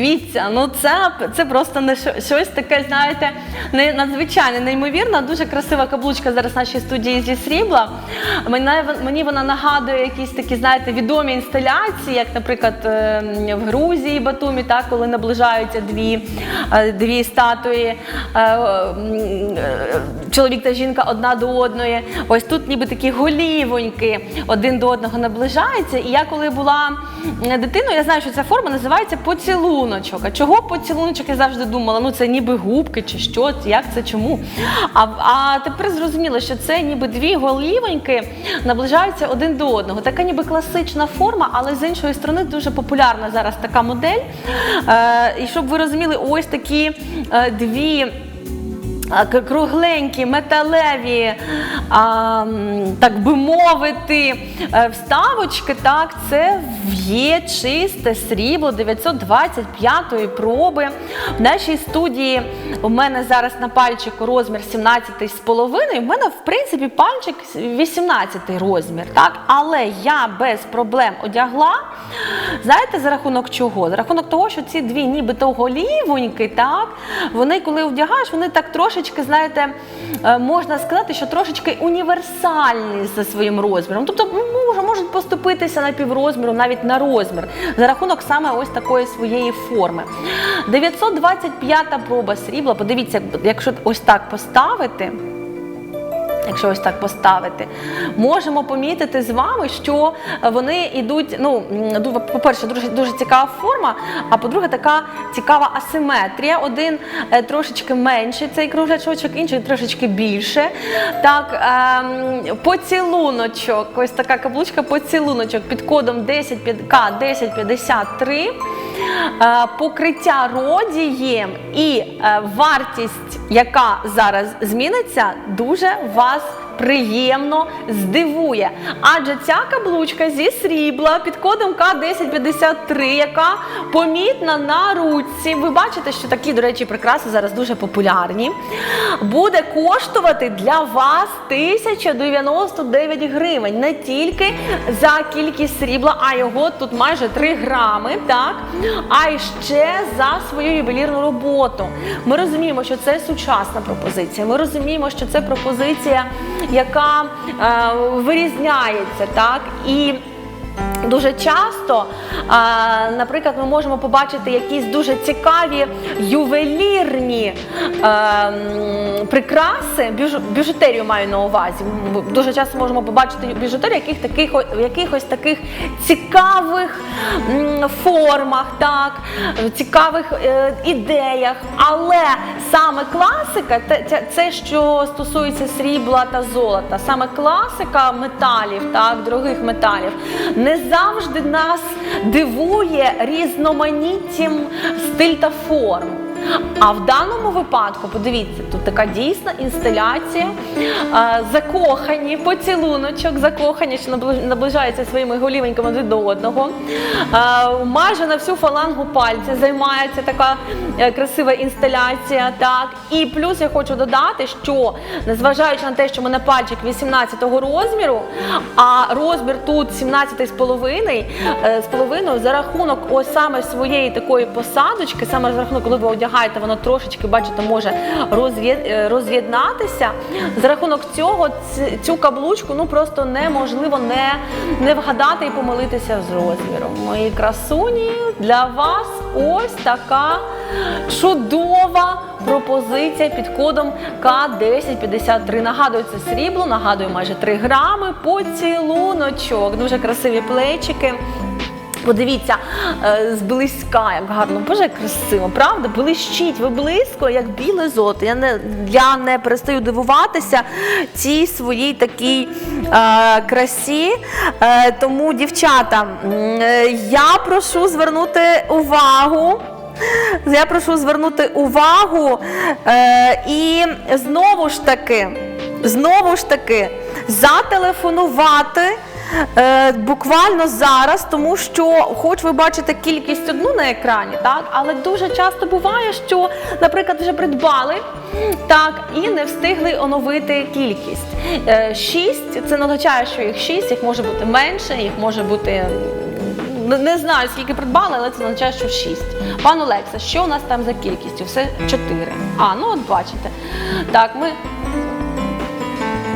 Дивіться, ну це, це просто не що- щось таке, знаєте, не надзвичайне, неймовірно. Дуже красива каблучка зараз в нашій студії зі срібла. Мені вона нагадує якісь такі, знаєте, відомі інсталяції, як, наприклад, е, в Грузії, Батумі, так, коли наближаються дві, е, дві статуї, е, чоловік та жінка одна до одної. Ось тут ніби такі голівоньки один до одного наближаються. І я коли була дитиною, я знаю, що ця форма називається поцілуночок. А чого поцілуночок? Я завжди думала, ну це ніби губки чи що, як це чому. А, а тепер зрозуміло, що це ніби дві голівоньки наближаються один до одного. Така ніби класична форма, але з іншої сторони дуже популярна зараз така модель. Е, і щоб ви розуміли, ось такі е, дві. Кругленькі, металеві, а, так би мовити, е, вставочки, так, це є чисте срібло 925-ї проби. В нашій студії у мене зараз на пальчику розмір 17 з половиною. У мене, в принципі, пальчик 18 розмір, так? Але я без проблем одягла. Знаєте, за рахунок чого? За рахунок того, що ці дві нібито голівоньки, так, вони, коли одягаєш, вони так трошечки, знаєте, е, можна сказати, що трошечки універсальні за своїм розміром. Тобто можуть поступитися на піврозміру, навіть на розмір, за рахунок саме ось такої своєї форми. 925 проба срібла. Подивіться, якщо ось так поставити. Якщо ось так поставити, можемо помітити з вами, що вони йдуть. Ну, по-перше, дуже дуже цікава форма. А по-друге, така цікава асиметрія. Один е, трошечки менший цей кругляшочок, інший трошечки більше. Так, ем, поцілуночок. Ось така каблучка поцілуночок під кодом 10 К 1053. Е, покриття родієм і е, вартість, яка зараз зміниться, дуже вас приємно здивує. Адже ця каблучка зі срібла під кодом К1053, яка помітна на руці. Ви бачите, що такі, до речі, прикраси зараз дуже популярні. Буде коштувати для вас 1099 гривень. Не тільки за кількість срібла, а його тут майже 3 грами, так? А й ще за свою ювелірну роботу. Ми розуміємо, що це сучасна пропозиція. Ми розуміємо, що це пропозиція, яка е, вирізняється, так? І Дуже часто, наприклад, ми можемо побачити якісь дуже цікаві ювелірні е, прикраси, бюж- бюжутерію маю на увазі. Дуже часто можемо побачити біжутерію яких таких, в якихось таких цікавих формах, так, цікавих е, ідеях. Але саме класика, це що стосується срібла та золота, саме класика металів, так, дорогих металів, не завжди нас дивує різноманіттям стиль та форм. А в даному випадку, подивіться, тут така дійсна інсталяція, закохані, поцілуночок, закохані, що наближаються своїми голівеньками один до одного. Майже на всю фалангу пальця займається така е, красива інсталяція. Так. І плюс я хочу додати, що незважаючи на те, що в мене пальчик 18-го розміру, а розмір тут 17 з половиною, е, з половиною за рахунок ось саме своєї такої посадочки, саме за рахунок, коли ви одягаєте, воно трошечки, бачите, може е, роз'єднатися. За рахунок цього цю каблучку ну просто неможливо не, не вгадати і помилитися з розміром. Мої красуні для вас ось така чудова пропозиція під кодом К1053. Нагадую, це срібло, нагадую майже 3 грами. Поцілуночок. Дуже красиві плечики. Подивіться е, зблизька, як гарно, боже, як красиво, правда? Блищить, ви близько, як біле золото. Я не, я не перестаю дивуватися цій своїй такій е, красі. Е, тому, дівчата, е, я прошу звернути увагу. Я прошу звернути увагу е, і знову ж таки, знову ж таки, зателефонувати. Е, буквально зараз, тому що, хоч ви бачите кількість одну на екрані, так, але дуже часто буває, що, наприклад, вже придбали так, і не встигли оновити кількість. Е, Шість це не означає, що їх шість, їх може бути менше, їх може бути не- знаю, скільки придбали, але це означає, що 6. Пан Олекса, що у нас там за кількістю? Все 4. А, ну от бачите. Так, ми.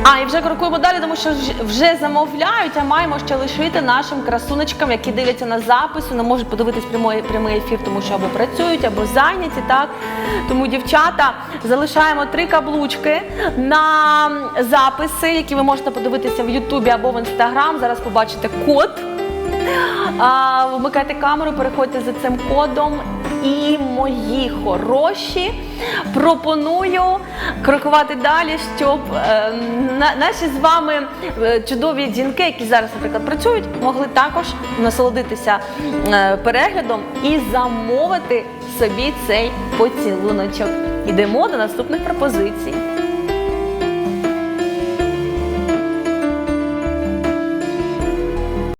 А, і вже крокуємо далі, тому що вже- замовляють, а маємо ще лишити нашим красунечкам, які дивляться на запису, не можуть подивитись прямий, прямий ефір, тому що або працюють, або зайняті. Так тому, дівчата, залишаємо три каблучки на записи, які ви можете подивитися в Ютубі або в Інстаграм. Зараз побачите код. Вмикайте камеру, переходьте за цим кодом. І мої хороші пропоную крокувати далі, щоб е, на, наші з вами е, чудові жінки, які зараз, наприклад, працюють, могли також насолодитися е, переглядом і замовити собі цей поцілуночок. Ідемо до наступних пропозицій.